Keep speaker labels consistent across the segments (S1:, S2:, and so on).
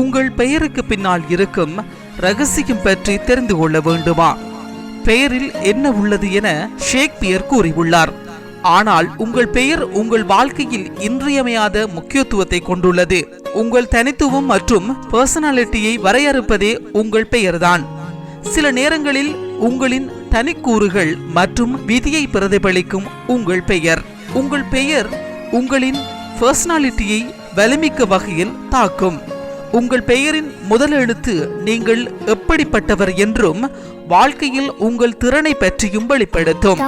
S1: உங்கள் பெயருக்கு பின்னால் இருக்கும் ரகசியம் பற்றி தெரிந்து கொள்ள வேண்டுமா? பெயரில் என்ன உள்ளது என ஷேக்பியர் கூறியுள்ளார். ஆனால் உங்கள் பெயர் உங்கள் வாழ்க்கையில் இன்றியமையாத முக்கியத்துவத்தை கொண்டுள்ளது. உங்கள் தனித்துவம் மற்றும் பர்சனாலிட்டியை வரையறுப்பதே உங்கள் பெயர்தான். சில நேரங்களில் உங்களின் தனிக்கூறுகள் மற்றும் விதியை பிரதிபலிக்கும் உங்கள் பெயர். உங்கள் பெயர் உங்களின் பர்சனாலிட்டியை வலிமிக்க வகையில் தாக்கும். உங்கள் பெயரின் முதல் எழுத்து நீங்கள் எப்படிப்பட்டவர் என்றும் வாழ்க்கையில் உங்கள் திறனை பற்றியும் வெளிப்படுத்தும்.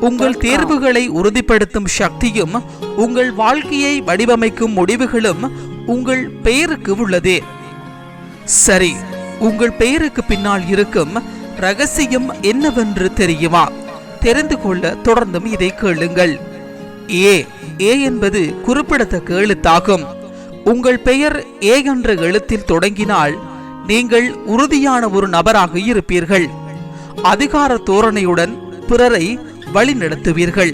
S1: உங்கள் தேர்வுகளை உறுதிப்படுத்தும் சக்தியும் உங்கள் வாழ்க்கையை வடிவமைக்கும் முடிவுகளும் உங்கள் பெயருக்கு உள்ளது. சரி உங்கள் பெயருக்கு பின்னால் இருக்கும் ரகசியம் என்னவென்று தெரியுமா? தெரிந்து கொள்ள தொடர்ந்தும் இதை கேளுங்கள். ஏ ஏ என்பது குறிப்பிடத்தக்க எழுத்தாகும். உங்கள் பெயர் ஏ என்ற எழுத்தில் தொடங்கினால் நீங்கள் உறுதியான ஒரு நபராக இருப்பீர்கள். அதிகார தோரணையுடன் பிறரை வழிநடத்துவீர்கள்.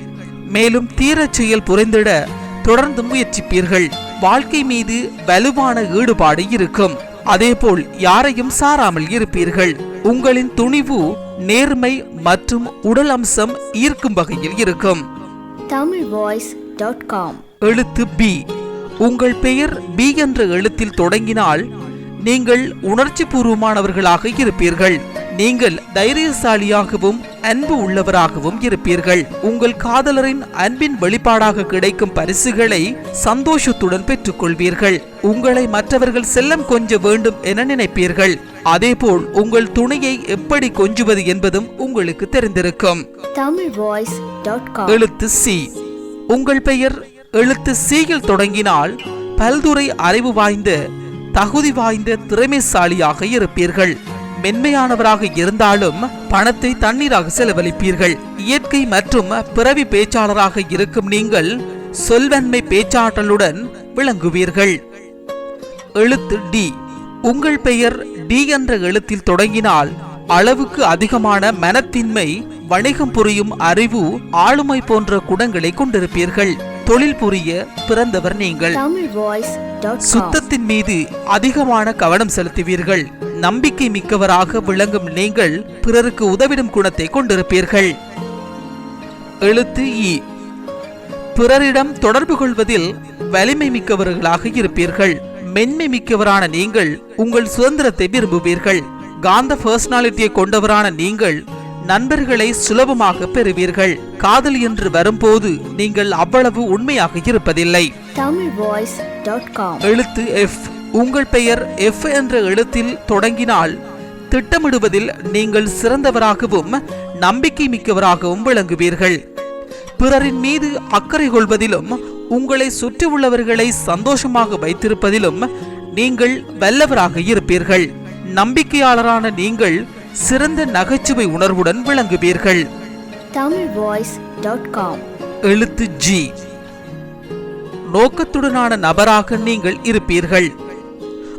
S1: மேலும் தீரச் செயல் புரிந்திட தொடர்ந்து முயற்சிப்பீர்கள். வாழ்க்கை மீது வலுவான ஈடுபாடு இருக்கும். அதேபோல் யாரையும் சாராமல் இருப்பீர்கள். உங்களின் துணிவு நேர்மை மற்றும் உடல் அம்சம் ஈர்க்கும் வகையில் இருக்கும்.
S2: Tamil voice dot com.
S1: எழுத்து பி. உங்கள் பெயர் பி என்ற எழுத்தில் தொடங்கினால் நீங்கள் உணர்ச்சி பூர்வமானவர்களாக இருப்பீர்கள். நீங்கள் தைரியசாலியாகவும் அன்பு உள்ளவராகவும் இருப்பீர்கள். உங்கள் காதலரின் அன்பின் வெளிப்பாடாக கிடைக்கும் பரிசுகளை சந்தோஷத்துடன் பெற்றுக்கொள்வீர்கள். உங்களை மற்றவர்கள் செல்லம் கொஞ்ச வேண்டும் என நினைப்பீர்கள். அதேபோல் உங்கள் துணையை எப்படி கொஞ்சுவது என்பதும் உங்களுக்கு தெரிந்திருக்கும். எழுத்து சி உங்கள் பெயர் எழுத்து சியில் தொடங்கினால் பல்துறை அறிவு வாய்ந்த தகுதி வாய்ந்த திறமைசாலியாக இருப்பீர்கள். மென்மையானவராக இருந்தாலும் பணத்தை தண்ணீராக செலவழிப்பீர்கள். இயற்கை மற்றும் பிறவி பேச்சாளராக இருக்கும் நீங்கள் சொல்வன்மை பேச்சாற்றலுடன் விளங்குவீர்கள். எழுத்து டி உங்கள் பெயர் டி என்ற எழுத்தில் தொடங்கினால் அளவுக்கு அதிகமான மனத்தின்மை வணிகம் புரியும் அறிவு ஆளுமை போன்ற குணங்களை கொண்டிருப்பீர்கள். தொழில் புரிய பிறந்தவர் நீங்கள். சுத்தத்தின் மீது அதிகமான கவனம் செலுத்துவீர்கள். நம்பிக்கை மிக்கவராக விளங்கும் நீங்கள் பிறருக்கு உதவிடும் குணத்தை கொண்டிருப்பீர்கள். எழுத்து இ. பிறரிடம் தொடர்பு கொள்வதில் வலிமை மிக்கவர்களாக இருப்பீர்கள். மென்மை மிக்கவரான நீங்கள் உங்கள் சுதந்திரத்தை விரும்புவீர்கள். காந்த பர்சனாலிட்டியை கொண்டவரான நீங்கள் நண்பர்களை சுலபமாக பெறுவீர்கள். காதல் என்று வரும்போது நீங்கள் அவ்வளவு உண்மையாக இருப்பதில்லை. எழுத்து எஃப். உங்கள் பெயர் எஃப் என்ற எழுத்தில் தொடங்கினால் திட்டமிடுவதில் நீங்கள் சிறந்தவராகவும் நம்பிக்கை மிக்கவராகவும் விளங்குவீர்கள். பிறரின் மீது அக்கறை கொள்வதிலும் உங்களை சுற்றியுள்ளவர்களை சந்தோஷமாக வைத்திருப்பதிலும் நீங்கள் வல்லவராக இருப்பீர்கள். நம்பிக்கையாளரான நீங்கள் சிறந்த நகைச்சுவை உணர்வுடன் விளங்குவீர்கள். எழுத்து ஜி நோக்கத்துடனான நபராக நீங்கள் இருப்பீர்கள்.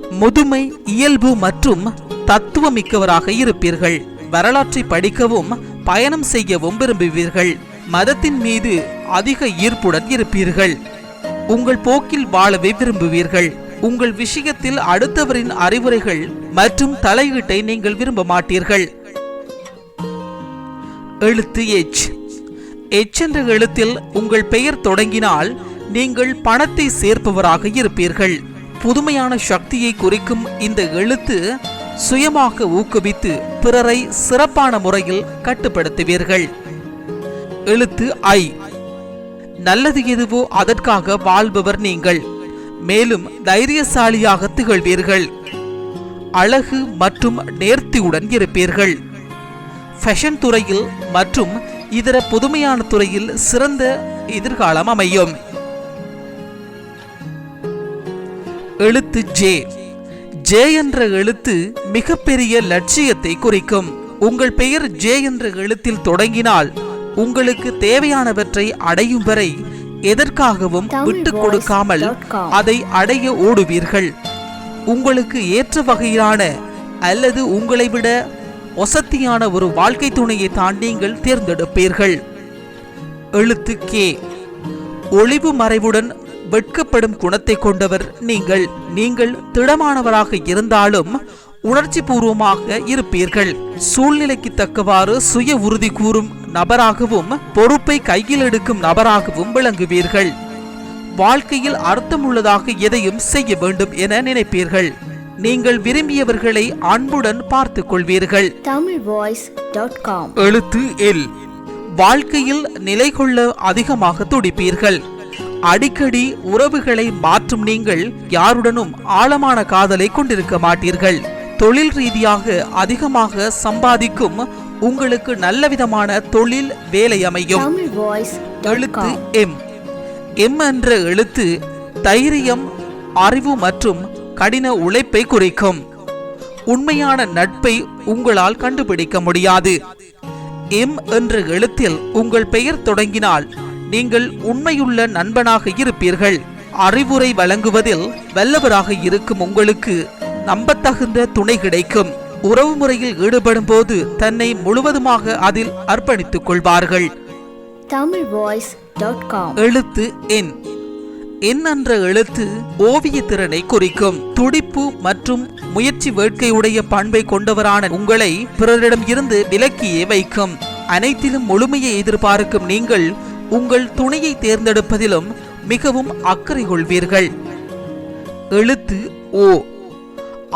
S1: முதுமை இயல்பு மற்றும் தத்துவமிக்கவராக இருப்பீர்கள். வரலாற்றை படிக்கவும் பயணம் செய்யவும் விரும்புவீர்கள். மதத்தின் மீது அதிக ஈர்ப்புடன் இருப்பீர்கள். உங்கள் போக்கில் வாழவே விரும்புவீர்கள். உங்கள் விஷயத்தில் அடுத்தவரின் அறிவுரைகள் மற்றும் தலையீட்டை நீங்கள் விரும்ப மாட்டீர்கள். எழுத்து எச் எச் என்ற எழுத்தில் உங்கள் பெயர் தொடங்கினால் நீங்கள் பணத்தை சேர்ப்பவராக இருப்பீர்கள். புதுமையான சக்தியை குறிக்கும் இந்த எழுத்து சுயமாக ஊக்குவித்து பிறரை சிறப்பான முறையில் கட்டுப்படுத்துவீர்கள். எழுத்து ஐ நல்லது எதுவோ அதற்காக வாழ்பவர் நீங்கள். மேலும் தைரியசாலியாக திகழ்வீர்கள். அழகு மற்றும் நேர்த்தியுடன் இருப்பீர்கள். ஃபேஷன் துறையில் மற்றும் இதர புதுமையான துறையில் சிறந்த எதிர்காலம் அமையும். எழுத்து ஜே ஜே என்ற எழுத்து மிகப்பெரிய லட்சியத்தை குறிக்கும். உங்கள் பெயர் ஜே என்ற எழுத்தில் தொடங்கினால் உங்களுக்கு தேவையானவற்றை அடையும் வரை எதற்காகவும் விட்டுக் கொடுக்காமல் அதை அடைய ஓடுவீர்கள். உங்களுக்கு ஏற்ற வகையிலான அல்லது உங்களை விட ஒசத்தியான ஒரு வாழ்க்கை துணையை தான் நீங்கள் தேர்ந்தெடுப்பீர்கள். எழுத்து கே ஒளிவு மறைவுடன் வெட்கப்படும் குணத்தை கொண்டவர் நீங்கள். நீங்கள் திடமானவராக இருந்தாலும் உணர்ச்சி பூர்வமாக இருப்பீர்கள். சூழ்நிலைக்கு தக்கவாறு சுய உறுதி கூறும் நபராகவும் பொறுப்பை கையில் எடுக்கும் நபராகவும் விளங்குவீர்கள். வாழ்க்கையில் அர்த்தமுள்ளதாக எதையும் செய்ய வேண்டும் என நினைப்பீர்கள். நீங்கள் விரும்பியவர்களை அன்புடன் பார்த்துக் கொள்வீர்கள்
S2: tamilvoice.com
S1: எழுத்து எல். வாழ்க்கையில் நிலை கொள்ள அதிகமாக துடிப்பீர்கள். அடிக்கடி உறவுகளை மாற்றும் நீங்கள் யாருடனும் ஆழமான காதலை கொண்டிருக்க மாட்டீர்கள். தொழில் ரீதியாக அதிகமாக சம்பாதிக்கும் உங்களுக்கு நல்லவிதமான தொழில் வேலை அமையும். எழுத்து எம் எம் என்ற எழுத்து தைரியம் அறிவு மற்றும் கடின உழைப்பை குறிக்கும். உண்மையான நட்பை உங்களால் கண்டுபிடிக்க முடியாது. எம் என்ற எழுத்தில் உங்கள் பெயர் தொடங்கினால் நீங்கள் உண்மையுள்ள நண்பனாக இருப்பீர்கள். அறிவுரை வழங்குவதில் வல்லவராக இருக்கும் உங்களுக்கு நம்பத்தகுந்த துணை கிடைக்கும். உறவு முறையில் ஈடுபடும் போது தன்னை முழுவதுமாக அதில் அர்ப்பணித்துக் கொள்வார்கள்.
S2: tamilvoice.com
S1: எழுத்து என் என் என்ற எழுத்து ஓவிய திறனை குறிக்கும். துடிப்பு மற்றும் முயற்சி வேட்கையுடைய பண்பை கொண்டவரான உங்களை பிறரிடம் இருந்து விலக்கியே வைக்கும். அனைத்திலும் முழுமையை எதிர்பார்க்கும் நீங்கள் உங்கள் துணையை தேர்ந்தெடுப்பதிலும் மிகவும் அக்கறை கொள்வீர்கள். எழுத்து ஓ.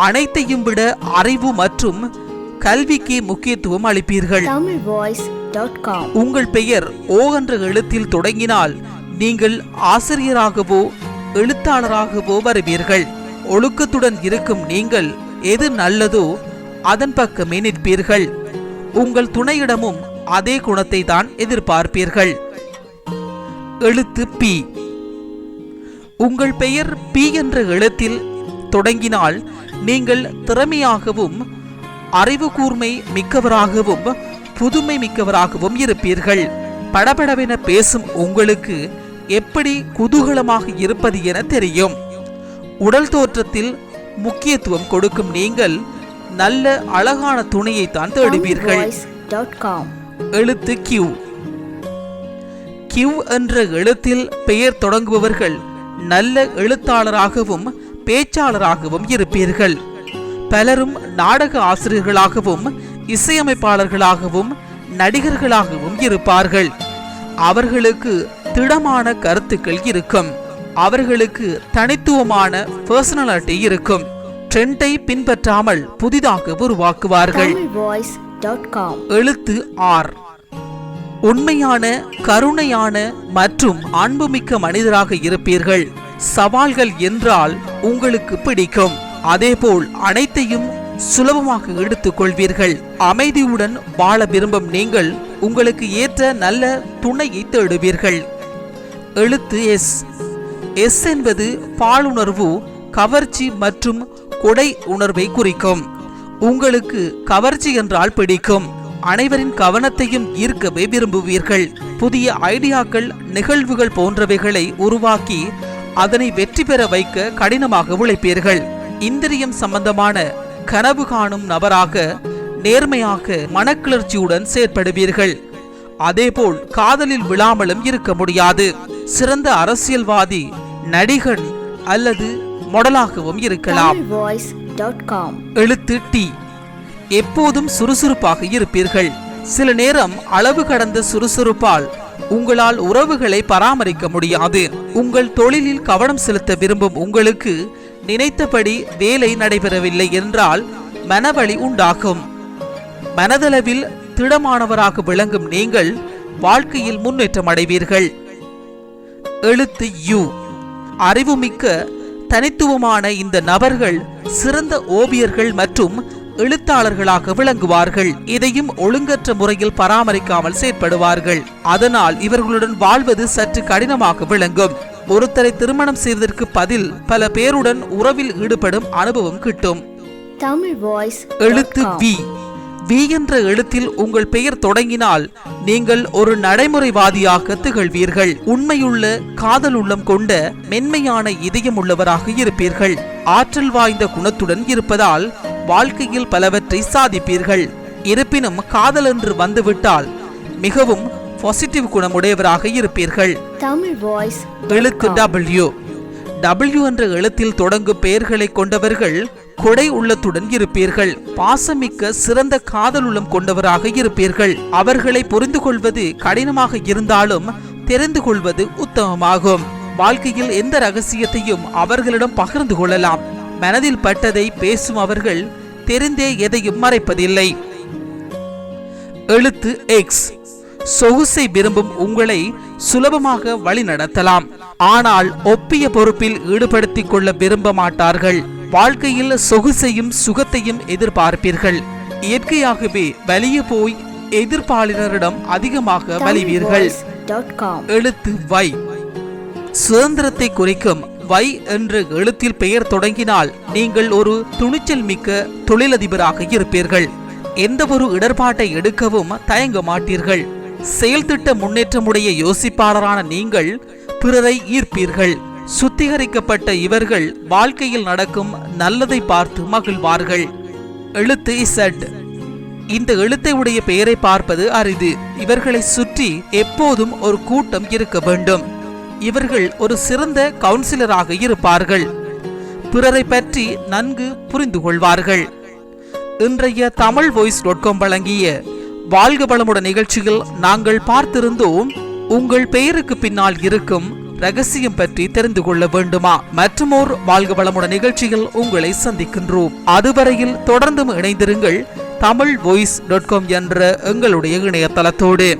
S1: அனைத்தையும் விட அறிவு மற்றும் கல்விக்கு முக்கியத்துவம் அளிப்பீர்கள்.
S2: tamilvoice.com
S1: உங்கள் பெயர் ஓ என்ற எழுத்தில் தொடங்கினால் நீங்கள் ஆசிரியராகவோ எழுத்தாளராகவோ வருவீர்கள். ஒழுக்கத்துடன் இருக்கும் நீங்கள் எது நல்லதோ அதன் பக்கமே நிற்பீர்கள். உங்கள் துணையிடமும் அதே குணத்தை தான் எதிர்பார்ப்பீர்கள். எழுத்து பி உங்கள் பெயர் பி என்ற எழுத்தில் தொடங்கினால் நீங்கள் திறமையாகவும் அறிவு கூர்மை மிக்கவராகவும் புதுமை மிக்கவராகவும் இருப்பீர்கள். படபடவென பேசும் உங்களுக்கு எப்படி குதூகலமாக இருப்பது என தெரியும். உடல் தோற்றத்தில் முக்கியத்துவம் கொடுக்கும் நீங்கள் நல்ல அழகான துணையை தான் தேடுவீர்கள் எழுத்து கியூ கியூ என்ற எழுத்தில் பெயர் தொடங்குபவர்கள் நல்ல எழுத்தாளராகவும் பேச்சாளராகவும் இருப்பீர்கள். பலரும் நாடக ஆசிரியர்களாகவும் இசையமைப்பாளர்களாகவும் நடிகர்களாகவும் இருப்பார்கள். அவர்களுக்கு திடமான கருத்துக்கள் இருக்கும். அவர்களுக்கு தனித்துவமான பர்சனாலிட்டி இருக்கும். ட்ரெண்டை பின்பற்றாமல் புதிதாக உருவாக்குவார்கள். எழுத்து ஆர். உண்மையான கருணையான மற்றும் அன்புமிக்க மனிதராக இருப்பீர்கள். சவால்கள் என்றால் உங்களுக்கு பிடிக்கும். அதேபோல் அனைத்தையும் சுலபமாக எடுத்துக்கொள்வீர்கள். அமைதியுடன் வாழ விரும்பும் நீங்கள் உங்களுக்கு ஏற்ற நல்ல துணையை தேடுவீர்கள். எழுத்து எஸ். எஸ் என்பது பாலுணர்வு கவர்ச்சி மற்றும் கொடை உணர்வை குறிக்கும். உங்களுக்கு கவர்ச்சி என்றால் பிடிக்கும். அனைவரின் கவனத்தையும் ஈர்க்கவே விரும்புவீர்கள். புதிய ஐடியாக்கள் நிகழ்வுகள் போன்றவைகளை உருவாக்கி அதனை வெற்றி பெற வைக்க கடினமாக உழைப்பீர்கள். இந்திரியம் சம்பந்தமான கனவு காணும் நபராக நேர்மையாக மனக்கிளர்ச்சியுடன் செயற்படுவீர்கள். அதேபோல் காதலில் விழாமலும் இருக்க முடியாது. சிறந்த அரசியல்வாதி நடிகன் அல்லது மொடலாகவும் இருக்கலாம். எழுத்து டி எப்போதும் சுறுசுறுப்பாக இருப்பீர்கள். சில நேரம் அளவு கடந்த சுறுசுறுப்பால் உங்களால் உறவுகளை பராமரிக்க முடியாது. உங்கள் தொழிலில் கவனம் செலுத்த விரும்பும் உங்களுக்கு நினைத்தபடி வேலை நடைபெறவில்லை என்றால் மனவழி உண்டாகும். மனதளவில் திடமானவராக விளங்கும் நீங்கள் வாழ்க்கையில் முன்னேற்றம் அடைவீர்கள். எழுத்து யு. அறிவுமிக்க தனித்துவமான இந்த நபர்கள் சிறந்த ஓவியர்கள் மற்றும் எழுத்தாளர்களாக விளங்குவார்கள். இதையும் ஒழுங்கற்ற முறையில் பராமரிக்காமல் செயற்படுவார்கள். அதனால் இவர்களுடன் வாழ்வது சற்று கடினமாக விளங்கும். ஒருத்தரை திருமணம் செய்வதற்கு பதில் பல பேருடன் உறவில் ஈடுபடும் அனுபவம் கிட்டும்.
S2: Tamil Voice.
S1: எழுத்து வி. வி என்ற எழுத்தில் உங்கள் பெயர் தொடங்கினால் நீங்கள் ஒரு நடைமுறைவாதியாக திகழ்வீர்கள். உண்மையுள்ள காதல் உள்ளம் கொண்ட மென்மையான இதயம் உள்ளவராக இருப்பீர்கள். ஆற்றல் வாய்ந்த குணத்துடன் இருப்பதால் வாழ்க்கையில் பலவற்றை சாதிப்பீர்கள். இருப்பினும் காதல் என்று வந்துவிட்டால் மிகவும் பாசிட்டிவ் குணமுடையவராக இருப்பீர்கள்.
S2: Tamil Voice.
S1: எழுத்து டபிள்யூ டபிள்யூ என்ற எழுத்தில் தொடங்கும் பெயர்களை கொண்டவர்கள் கொடை உள்ளத்துடன் இருப்பீர்கள். பாசமிக்க சிறந்த காதல் உள்ளம் கொண்டவராக இருப்பீர்கள். அவர்களை புரிந்து கொள்வது கடினமாக இருந்தாலும் தெரிந்து கொள்வது உத்தமமாகும். வாழ்க்கையில் எந்த ரகசியத்தையும் அவர்களிடம் பகிர்ந்து கொள்ளலாம். மனதில் பட்டதை பேசும் அவர்கள் தெரிந்தே எதையும் மறைப்பதில்லை. எழுத்து எக்ஸ் சொகுசை விரும்பும் உங்களை சுலபமாக வழிநடத்தலாம். ஆனால் ஒப்பிய பொறுப்பில் ஈடுபடுத்திக் கொள்ள விரும்ப மாட்டார்கள். வாழ்க்கையில் சொகுசையும் சுகத்தையும் எதிர்பார்ப்பீர்கள். இயற்கையாகவே வலிய போய் எதிர்ப்பாளினரிடம் அதிகமாக வலிவீர்கள். எழுத்து வை சுதந்திரத்தை குறிக்கும் வை என்ற எழுத்தில் பெயர் தொடங்கினால் நீங்கள் ஒரு துணிச்சல் மிக்க தொழிலதிபராக இருப்பீர்கள். எந்த ஒரு இடர்பாட்டை எடுக்கவும் தயங்க மாட்டீர்கள். செயல்திட்ட முன்னேற்றமுடைய யோசிப்பாளரான நீங்கள் பிறரை ஈர்ப்பீர்கள். சுத்திகரிக்கப்பட்ட இவர்கள் வாழ்க்கையில் நடக்கும் நல்லதை பார்த்து மகிழ்வார்கள். எழுத்து இசட் இந்த எழுத்தை உடைய பெயரை பார்ப்பது அரிது. இவர்களை சுற்றி எப்போதும் ஒரு கூட்டம் இருக்க வேண்டும். இவர்கள் ஒரு சிறந்த கவுன்சிலராக இருப்பார்கள். பிறரை பற்றி நன்கு புரிந்து கொள்வார்கள். இன்றைய தமிழ் வாய்ஸ் டாட் காம் வழங்கிய வாழ்க வளமுடன் நிகழ்ச்சியில் நாங்கள் பார்த்திருந்தோம் உங்கள் பெயருக்கு பின்னால் இருக்கும் ரகசியம் பற்றி தெரிந்து கொள்ள வேண்டுமா? மற்றுமோர் வாழ்க வளமுடன் நிகழ்ச்சியில் உங்களை சந்திக்கின்றோம். அதுவரையில் தொடர்ந்தும் இணைந்திருங்கள் தமிழ் வாய்ஸ் டாட் காம் என்ற எங்களுடைய இணையதளத்தோடு.